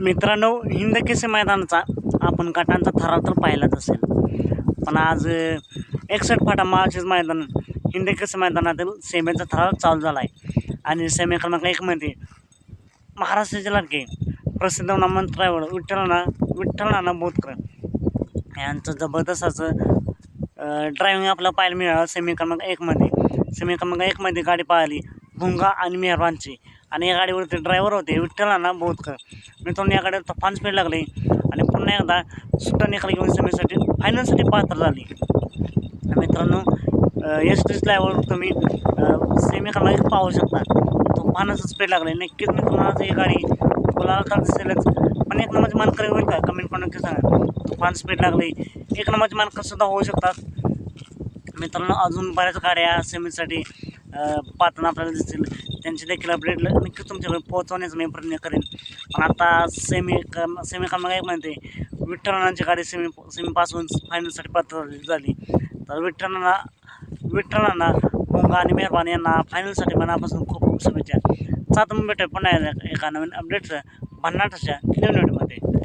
मित्रांनो हिंद मैदानाचा आपण गटांचा थरार तर पाहिलाच असेल. पण आज एकसठ फाटा महाराष्ट्र मैदान हिंद मैदानातील सेमीचा थरार चालू झाला आहे आणि सेमी क्रमांक एकमध्ये महाराष्ट्राचे लाडके प्रसिद्ध नामवंत ड्रायव्हर विठ्ठलना विठ्ठलनाना बोधकर यांचं जबरदस्त असं ड्रायव्हिंग आपल्याला पाहायला मिळालं. सेमी क्रमांक एकमध्ये सेमी क्रमांक एकमध्ये गाडी पाहिली भुंगा आणि मेहरबानची. आणि या गाडीवरती ड्रायव्हर होते विठ्ठलांना बोधकर. मित्रांनो या गाडीवर तफान स्पीड लागली आणि पुन्हा एकदा सुट्टा निकाल घेऊन सेमीसाठी फायनलसाठी पात्र झाली. मित्रांनो एस टी स्लॅबवर तुम्ही सेमी पाहू शकता. तो तुफानच स्पीड लागले. नक्कीच मी तुम्हाला ही गाडी बोलायला तर दिसेलच. पण एक नंबरची मानकरी होईल का? कमेंट पण नक्की सांगा. तुफान स्पीड लागली. एक नंबरची मानकर सुद्धा होऊ शकतात. मित्रांनो अजून बऱ्याच गाड्या सेमीसाठी पाहताना आपल्याला दिसतील. त्यांचे देखील अपडेट नक्कीच तुमच्याकडे पोहोचवण्याचा मी प्रयत्न करेन. पण आता सेमी क्रम सेमी क्रमांक एकमध्ये विठ्ठलांची गाडी सेमी सेमीपासून फायनलसाठी पात्र झाली. तर विठ्ठलांना विठ्ठलांना मुंगा आणि मेहरबान यांना फायनलसाठी मनापासून खूप खूप शुभेच्छा. सात भेटूया पुन्हा एका नवीन अपडेटचं भन्नाटाच्या नवीन व्हिडिओमध्ये